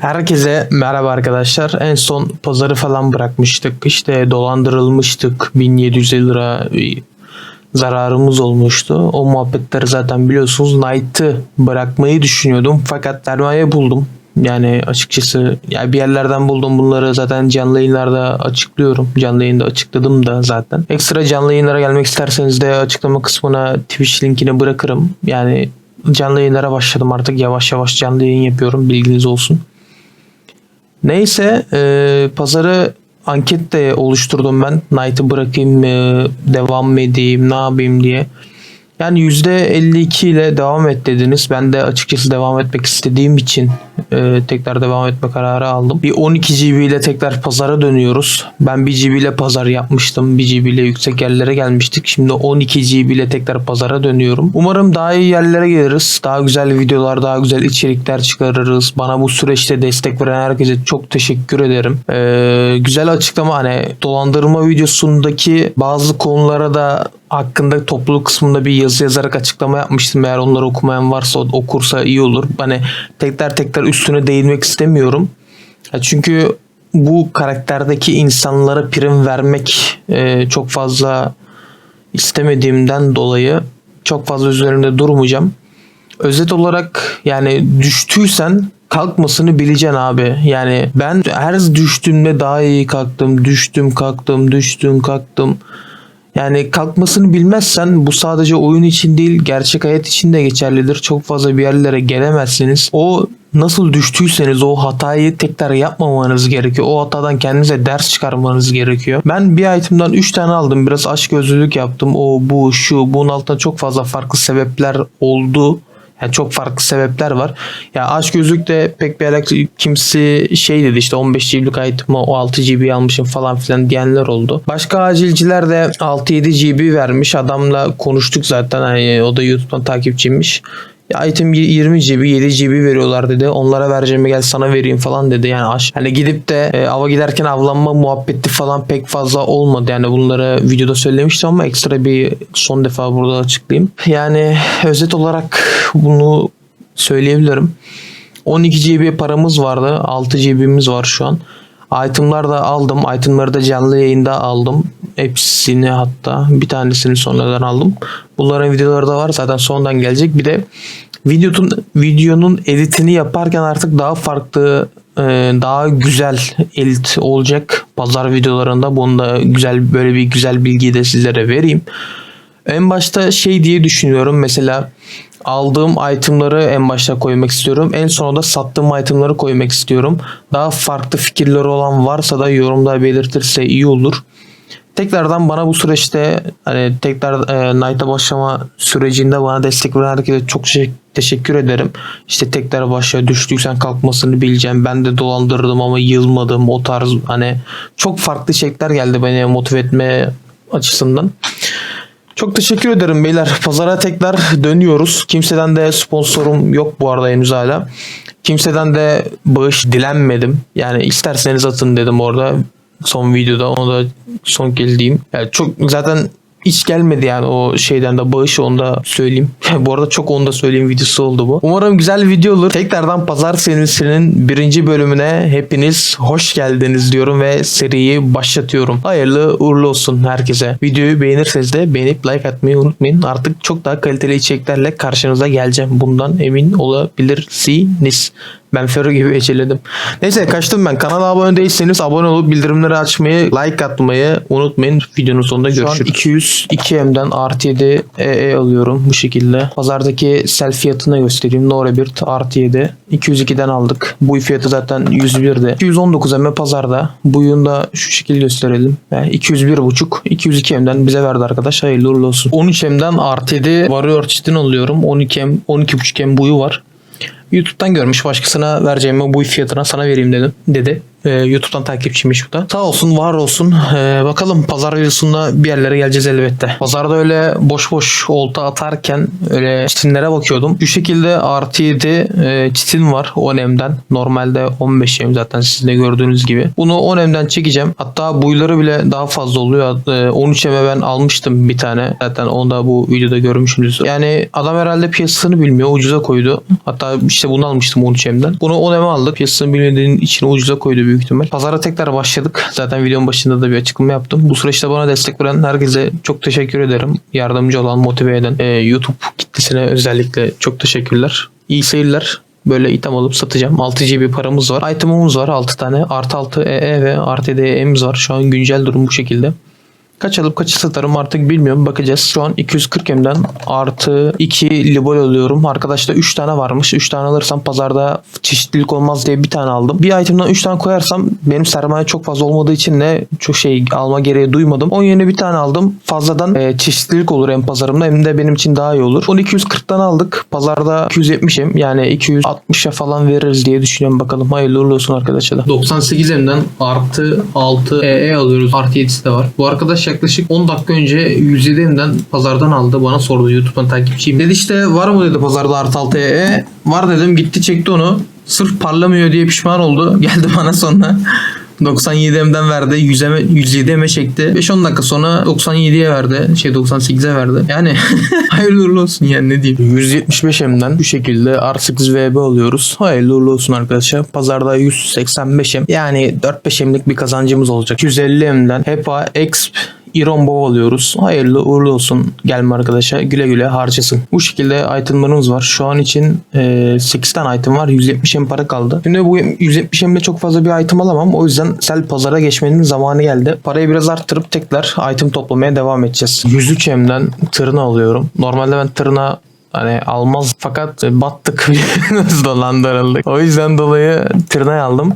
Herkese merhaba arkadaşlar. En son pazarı falan bırakmıştık. İşte dolandırılmıştık. 1750 lira bir zararımız olmuştu. O muhabbetleri zaten biliyorsunuz. Knight'ı bırakmayı düşünüyordum. Fakat sermaye buldum. Yani açıkçası ya bir yerlerden buldum bunları zaten canlı yayınlarda açıklıyorum. Canlı yayında açıkladım da zaten. Ekstra canlı yayınlara gelmek isterseniz de açıklama kısmına Twitch linkini bırakırım. Yani canlı yayınlara başladım artık yavaş yavaş canlı yayın yapıyorum bilginiz olsun. Neyse e, pazarı anket de oluşturdum ben. Knight'ı bırakayım mı, devam mı edeyim, ne yapayım diye. Yani %52 ile devam et dediniz. Ben de açıkçası devam etmek istediğim için e, tekrar devam etme kararı aldım. Bir 12 GB ile tekrar pazara dönüyoruz. Ben 1 GB ile pazar yapmıştım. 1 GB ile yüksek yerlere gelmiştik. Şimdi 12 GB ile tekrar pazara dönüyorum. Umarım daha iyi yerlere geliriz. Daha güzel videolar, daha güzel içerikler çıkarırız. Bana bu süreçte destek veren herkese çok teşekkür ederim. E, güzel açıklama hani dolandırma videosundaki bazı konulara da hakkında topluluk kısmında bir yazı yazarak açıklama yapmıştım. Eğer onları okumayan varsa okursa iyi olur. Hani tekrar tekrar üstüne değinmek istemiyorum. Ya çünkü bu karakterdeki insanlara prim vermek e, çok fazla istemediğimden dolayı çok fazla üzerinde durmayacağım. Özet olarak yani düştüysen kalkmasını bileceksin abi. Yani ben her düştüğümde daha iyi kalktım. Düştüm kalktım düştüm kalktım. Yani kalkmasını bilmezsen bu sadece oyun için değil gerçek hayat için de geçerlidir. Çok fazla bir yerlere gelemezsiniz. O nasıl düştüyseniz o hatayı tekrar yapmamanız gerekiyor. O hatadan kendinize ders çıkarmanız gerekiyor. Ben bir item'dan 3 tane aldım. Biraz aşk gözlülük yaptım. O bu şu bunun altında çok fazla farklı sebepler oldu. Yani çok farklı sebepler var. Ya aşk gözlük de pek bir alakası kimse şey dedi işte 15 GB'lik item'ı o 6 GB almışım falan filan diyenler oldu. Başka acilciler de 6-7 GB vermiş. Adamla konuştuk zaten. Hani o da YouTube'dan takipçiymiş. Ya item 20 GB 7 GB veriyorlar dedi. Onlara vereceğime gel sana vereyim falan dedi. Yani aş hani gidip de e, ava giderken avlanma muhabbeti falan pek fazla olmadı. Yani bunları videoda söylemiştim ama ekstra bir son defa burada açıklayayım. Yani özet olarak bunu söyleyebilirim. 12 GB paramız vardı. 6 GB'miz var şu an. Itemlar da aldım. Itemları da canlı yayında aldım. Hepsini hatta bir tanesini sonradan aldım. Bunların videoları da var. Zaten sondan gelecek. Bir de videonun videonun editini yaparken artık daha farklı e, daha güzel edit olacak pazar videolarında. Bunu da güzel böyle bir güzel bilgiyi de sizlere vereyim. En başta şey diye düşünüyorum mesela aldığım itemları en başta koymak istiyorum. En sona da sattığım itemları koymak istiyorum. Daha farklı fikirleri olan varsa da yorumda belirtirse iyi olur. Tekrardan bana bu süreçte hani tekrar e, Knight'a başlama sürecinde bana destek veren herkese çok teşekkür ederim. İşte tekrar başa düştüysen kalkmasını bileceğim. Ben de dolandırdım ama yılmadım. O tarz hani çok farklı şeyler geldi beni motive etme açısından. Çok teşekkür ederim beyler. Pazara tekrar dönüyoruz. Kimseden de sponsorum yok bu arada henüz hala. Kimseden de bağış dilenmedim. Yani isterseniz atın dedim orada son videoda. Onu da son kez diyeyim. Yani çok zaten hiç gelmedi yani o şeyden de bağış onu da söyleyeyim. bu arada çok onu da söyleyeyim videosu oldu bu. Umarım güzel bir video olur. Tekrardan Pazar serisinin birinci bölümüne hepiniz hoş geldiniz diyorum ve seriyi başlatıyorum. Hayırlı uğurlu olsun herkese. Videoyu beğenirseniz de beğenip like atmayı unutmayın. Artık çok daha kaliteli içeriklerle karşınıza geleceğim. Bundan emin olabilirsiniz. Ben Fero gibi eceledim. Neyse kaçtım ben. Kanala abone değilseniz abone olup bildirimleri açmayı, like atmayı unutmayın. Videonun sonunda görüşürüz. 202M'den artı 7 EE alıyorum bu şekilde. Pazardaki sel fiyatını göstereyim. Norebird artı 7. 202'den aldık. Bu fiyatı zaten 101'de. 219 M pazarda. Buyunu da şu şekilde gösterelim. Yani 201.5. 202M'den bize verdi arkadaş. Hayırlı uğurlu olsun. 13M'den artı 7 Warrior Çitin alıyorum. 12M, 12.5M buyu var. YouTube'dan görmüş başkasına vereceğimi bu fiyatına sana vereyim dedim dedi. Ee, YouTube'dan takipçiymiş bu da. Sağ olsun var olsun. Ee, bakalım pazar videosunda bir yerlere geleceğiz elbette. Pazarda öyle boş boş olta atarken öyle çitinlere bakıyordum. Şu şekilde artı 7 e, çitin var 10M'den. Normalde 15 M zaten sizin de gördüğünüz gibi. Bunu 10M'den çekeceğim. Hatta buyları bile daha fazla oluyor. E, 13M'e ben almıştım bir tane. Zaten onu da bu videoda görmüşsünüz. Yani adam herhalde piyasasını bilmiyor. Ucuza koydu. Hatta işte bunu almıştım 13M'den. Bunu 10M'e aldık. Piyasasını bilmediğin için ucuza koydu büyük ihtimal. Pazara tekrar başladık. Zaten videonun başında da bir açıklama yaptım. Bu süreçte bana destek veren herkese çok teşekkür ederim. Yardımcı olan, motive eden e, YouTube kitlesine özellikle çok teşekkürler. İyi seyirler. Böyle item alıp satacağım. 6 GB paramız var. Item'ımız var 6 tane. Artı 6 EE ve artı DE'miz var. Şu an güncel durum bu şekilde. Kaç alıp kaçı satarım artık bilmiyorum. Bakacağız. Şu an 240 M'den artı 2 libol alıyorum. Arkadaşta 3 tane varmış. 3 tane alırsam pazarda çeşitlilik olmaz diye bir tane aldım. Bir itemden 3 tane koyarsam benim sermaye çok fazla olmadığı için de çok şey alma gereği duymadım. Onun yerine bir tane aldım. Fazladan e, çeşitlilik olur hem pazarımda hem de benim için daha iyi olur. Onu 240'tan aldık. Pazarda 270 M yani 260'a falan veririz diye düşünüyorum bakalım. Hayırlı olsun arkadaşlar. 98 M'den artı 6 EE alıyoruz. Artı 7'si de var. Bu arkadaş yaklaşık 10 dakika önce 107 M'den pazardan aldı. Bana sordu YouTube'dan takipçiyim. Dedi işte var mı dedi pazarda artı 6 EE. Var dedim gitti çekti onu. Sırf parlamıyor diye pişman oldu. Geldi bana sonra. 97 M'den verdi. 100 M, 107 M'e çekti. 5-10 dakika sonra 97'ye verdi. Şey 98'e verdi. Yani hayırlı uğurlu olsun yani ne diyeyim. 175 M'den bu şekilde R8 VB alıyoruz. Hayırlı uğurlu olsun arkadaşlar. Pazarda 185 M. Yani 4-5 M'lik bir kazancımız olacak. 150 M'den HEPA Exp İron Bow alıyoruz. Hayırlı uğurlu olsun gelme arkadaşa. Güle güle harcasın. Bu şekilde itemlarımız var. Şu an için e, 8 tane item var. 170 M para kaldı. Şimdi bu 170 M'de çok fazla bir item alamam. O yüzden sel pazara geçmenin zamanı geldi. Parayı biraz arttırıp tekrar item toplamaya devam edeceğiz. 103 M'den tırna alıyorum. Normalde ben tırna Hani almaz fakat battık dolandırıldık. O yüzden dolayı tırnayı aldım.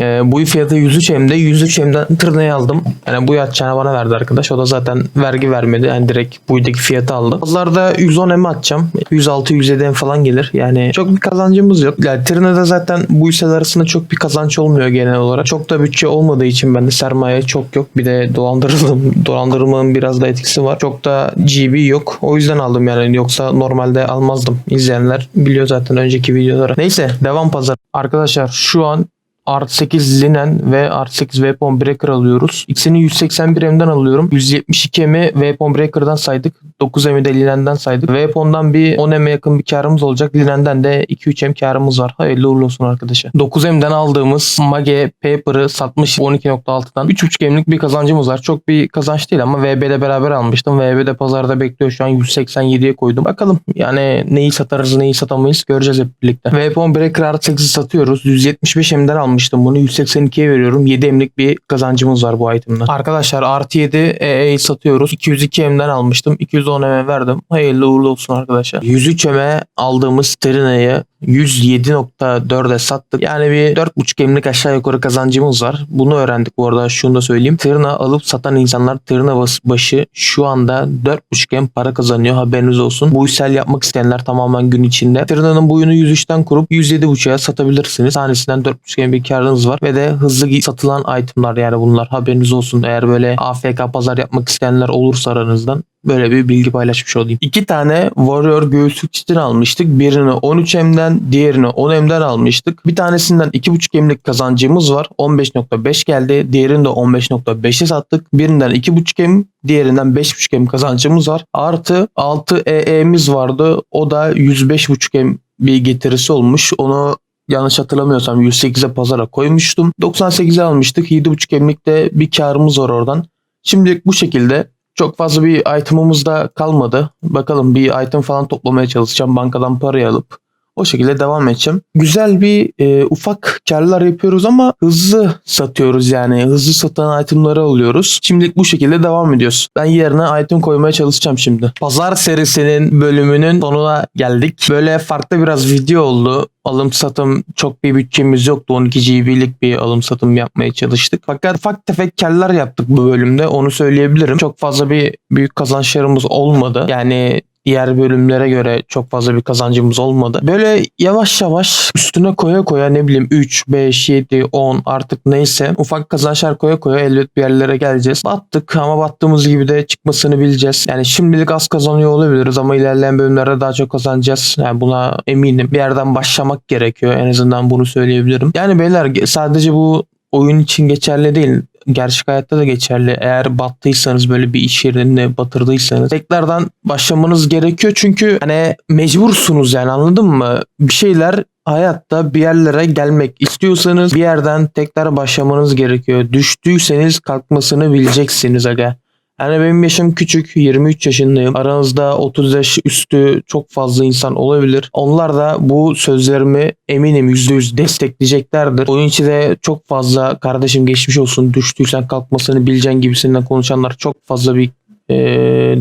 Ee, bu fiyatı 103 M'de 103 M'den tırnayı aldım. Yani bu yatacağını bana verdi arkadaş. O da zaten vergi vermedi. Yani direkt buydaki fiyatı aldı. Pazarda 110 M atacağım. 106 107 M falan gelir. Yani çok bir kazancımız yok. Yani tırnada zaten bu hisseler arasında çok bir kazanç olmuyor genel olarak. Çok da bütçe olmadığı için bende sermaye çok yok. Bir de dolandırıldım. Dolandırmanın biraz da etkisi var. Çok da GB yok. O yüzden aldım yani. Yoksa normalde almazdım. İzleyenler biliyor zaten önceki videoları. Neyse devam pazar. Arkadaşlar şu an Art 8 linen ve Art 8 Weapon Breaker alıyoruz. İkisini 181 M'den alıyorum. 172 M'i Weapon Breaker'dan saydık. 9 M'i de linenden saydık. Weapon'dan bir 10 M'e yakın bir karımız olacak. Linenden de 2-3 M karımız var. Hayırlı uğurlu olsun arkadaşlar. 9 M'den aldığımız Mage Paper'ı satmış 12.6'dan. 3.5 M'lik bir kazancımız var. Çok bir kazanç değil ama VB'de beraber almıştım. VB'de pazarda bekliyor şu an 187'ye koydum. Bakalım yani neyi satarız neyi satamayız göreceğiz hep birlikte. Weapon Breaker Art 8'i satıyoruz. 175 M'den almıştım bunu. 182'ye veriyorum. 7 emlik bir kazancımız var bu itemden. Arkadaşlar artı 7 EE'yi satıyoruz. 202 M'den almıştım. 210 M verdim. Hayırlı uğurlu olsun arkadaşlar. 103 M'e aldığımız Terina'yı 107.4'e sattık. Yani bir 4.5 emlik aşağı yukarı kazancımız var. Bunu öğrendik bu arada şunu da söyleyeyim. Tırna alıp satan insanlar tırna başı şu anda 4.5 em para kazanıyor haberiniz olsun. Bu sel yapmak isteyenler tamamen gün içinde. Tırnanın boyunu 103'ten kurup 107.5'a satabilirsiniz. Tanesinden 4.5 em bir karınız var ve de hızlı satılan itemlar yani bunlar haberiniz olsun. Eğer böyle AFK pazar yapmak isteyenler olursa aranızdan Böyle bir bilgi paylaşmış olayım. İki tane Warrior göğüslük çitin almıştık. Birini 13M'den diğerini 10M'den almıştık. Bir tanesinden 2.5 M'lik kazancımız var. 15.5 geldi. Diğerini de 15.5'e sattık. Birinden 2.5 M diğerinden 5.5 M kazancımız var. Artı 6 EE'miz vardı. O da 105.5 M bir getirisi olmuş. Onu yanlış hatırlamıyorsam 108'e pazara koymuştum. 98'e almıştık. 7.5 emlikte bir karımız var oradan. Şimdilik bu şekilde çok fazla bir itemımız da kalmadı. Bakalım bir item falan toplamaya çalışacağım. Bankadan parayı alıp o şekilde devam edeceğim. Güzel bir e, ufak karlar yapıyoruz ama hızlı satıyoruz yani. Hızlı satan itemları alıyoruz. Şimdilik bu şekilde devam ediyoruz. Ben yerine item koymaya çalışacağım şimdi. Pazar serisinin bölümünün sonuna geldik. Böyle farklı biraz video oldu. Alım satım çok bir bütçemiz yoktu. 12 GB'lik bir alım satım yapmaya çalıştık. Fakat ufak tefek karlar yaptık bu bölümde. Onu söyleyebilirim. Çok fazla bir büyük kazançlarımız olmadı. Yani diğer bölümlere göre çok fazla bir kazancımız olmadı. Böyle yavaş yavaş üstüne koya koya ne bileyim 3, 5, 7, 10 artık neyse ufak kazançlar koya koya elbet bir yerlere geleceğiz. Battık ama battığımız gibi de çıkmasını bileceğiz. Yani şimdilik az kazanıyor olabiliriz ama ilerleyen bölümlerde daha çok kazanacağız. Yani buna eminim. Bir yerden başlamak gerekiyor. En azından bunu söyleyebilirim. Yani beyler sadece bu oyun için geçerli değil. Gerçek hayatta da geçerli. Eğer battıysanız böyle bir iş yerini batırdıysanız tekrardan başlamanız gerekiyor. Çünkü hani mecbursunuz yani anladın mı? Bir şeyler hayatta bir yerlere gelmek istiyorsanız bir yerden tekrar başlamanız gerekiyor. Düştüyseniz kalkmasını bileceksiniz aga. Yani benim yaşım küçük, 23 yaşındayım. Aranızda 30 yaş üstü çok fazla insan olabilir. Onlar da bu sözlerimi eminim %100 destekleyeceklerdir. Oyun içi de çok fazla kardeşim geçmiş olsun düştüysen kalkmasını bileceksin gibisinden konuşanlar çok fazla bir e,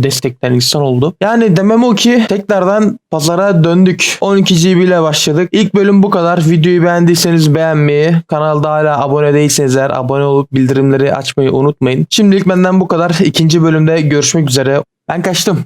destekten insan oldu. Yani demem o ki tekrardan pazara döndük. 12 GB ile başladık. İlk bölüm bu kadar. Videoyu beğendiyseniz beğenmeyi, kanalda hala abone değilseniz eğer abone olup bildirimleri açmayı unutmayın. Şimdilik benden bu kadar. İkinci bölümde görüşmek üzere. Ben kaçtım.